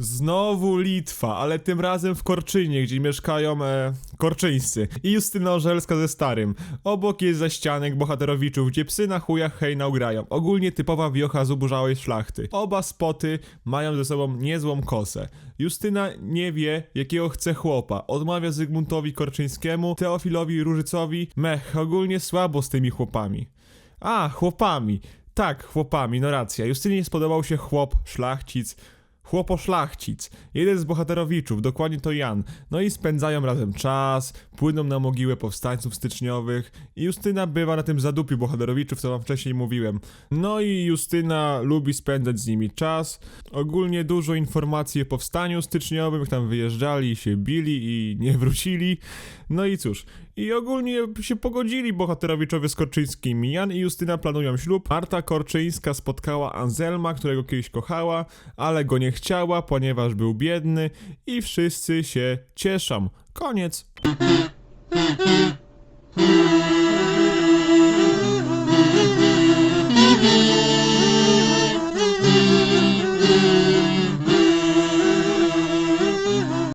Znowu Litwa, ale tym razem w Korczynie, gdzie mieszkają e, Korczyńscy. I Justyna Orzelska ze Starym. Obok jest zaścianek bohaterowiczów, gdzie psy na chujach hejnał grają. Ogólnie typowa wiocha zuburzałej szlachty. Oba spoty mają ze sobą niezłą kosę. Justyna nie wie, jakiego chce chłopa. Odmawia Zygmuntowi Korczyńskiemu, Teofilowi Różycowi. Mech, ogólnie słabo z tymi chłopami. A, chłopami. Tak, chłopami, no racja. Justynie spodobał się chłop, szlachcic. Chłopo-szlachcic. Jeden z bohaterowiczów, dokładnie to Jan. No i spędzają razem czas, płyną na mogiłę powstańców styczniowych i Justyna bywa na tym zadupiu bohaterowiczów, co wam wcześniej mówiłem. No i Justyna lubi spędzać z nimi czas. Ogólnie dużo informacji o powstaniu styczniowym, jak tam wyjeżdżali, się bili i nie wrócili. No i cóż, i ogólnie się pogodzili bohaterowiczowie z Korczyńskimi. Jan i Justyna planują ślub. Marta Korczyńska spotkała Anselma, którego kiedyś kochała, ale go nie chciała, ponieważ był biedny i wszyscy się cieszą. Koniec.